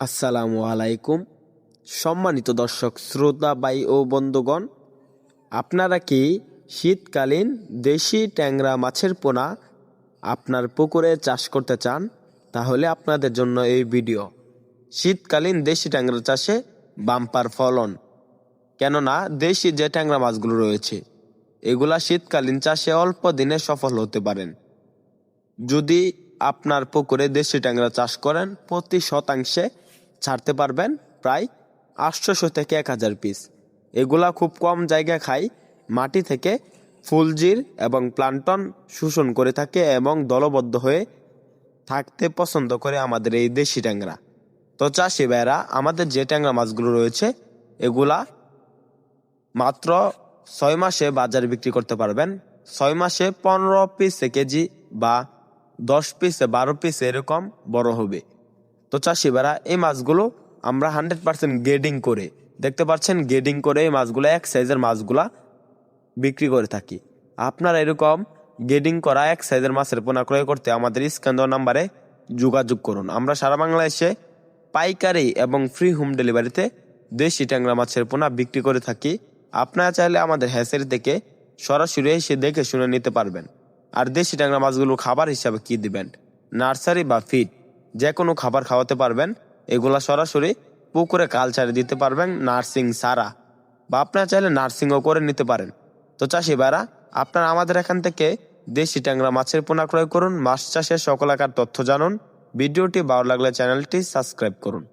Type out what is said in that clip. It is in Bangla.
আসসালামু আলাইকুম। সম্মানিত দর্শক, শ্রোতা বাই ও বন্ধুগণ, আপনারা কি শীতকালীন দেশি ট্যাংরা মাছের পোনা আপনার পুকুরে চাষ করতে চান? তাহলে আপনাদের জন্য এই ভিডিও। শীতকালীন দেশি ট্যাংরা চাষে বাম্পার ফলন। কেননা, দেশি যে ট্যাংরা মাছগুলো রয়েছে, এগুলা শীতকালীন চাষে অল্প দিনে সফল হতে পারেন। যদি আপনার পুকুরে দেশি ট্যাংরা চাষ করেন, প্রতি শতাংশে ছাড়তে পারবেন প্রায় আটশোশো থেকে এক হাজার পিস এগুলা খুব কম জায়গা খায় মাটি থেকে ফুলজির এবং প্লান্টন শোষণ করে থাকে এবং দলবদ্ধ হয়ে থাকতে পছন্দ করে আমাদের এই দেশি ট্যাংরা। তো চাষি ভাইরা আমাদের যে ট্যাংরা মাছগুলো রয়েছে, এগুলা মাত্র ছয় মাসে বাজারে বিক্রি করতে পারবেন। ছয় মাসে পনেরো পিসে কেজি বা দশ পিসে বারো পিস এরকম বড় হবে। তো চাষিবারা এই মাছগুলো আমরা হান্ড্রেড পার্সেন্ট গেডিং করে, দেখতে পাচ্ছেন গেডিং করে এই মাছগুলো, এক সাইজের মাছগুলা বিক্রি করে থাকি। আপনারা এরকম গেডিং করা এক সাইজের মাছের পোনা ক্রয় করতে আমাদের স্ক্যান দেওয়া নাম্বারে যোগাযোগ করুন। আমরা সারা বাংলাদেশে পাইকারি এবং ফ্রি হোম ডেলিভারিতে দেশি ট্যাংরা মাছের পোনা বিক্রি করে থাকি। আপনারা চাইলে আমাদের হ্যাসের থেকে সরাসরি এসে দেখে শুনে নিতে পারবেন। আর দেশি ট্যাংরা মাছগুলো খাবার হিসাবে কি দিবেন? নার্সারি বা ফিড যে কোনো খাবার খাওয়াতে পারবেন। এগুলা সরাসরি পুকুরে কালচারে দিতে পারবেন নার্সিং সারা। বা আপনারা চাইলে নার্সিংও করে নিতে পারেন। তো চাষি ভাইরা, আপনারা আমাদের এখান থেকে দেশি ট্যাংরা মাছের পোনা ক্রয় করুন। মাছ চাষের সকল আকার তথ্য জানুন। ভিডিওটি ভালো লাগলে চ্যানেলটি সাবস্ক্রাইব করুন।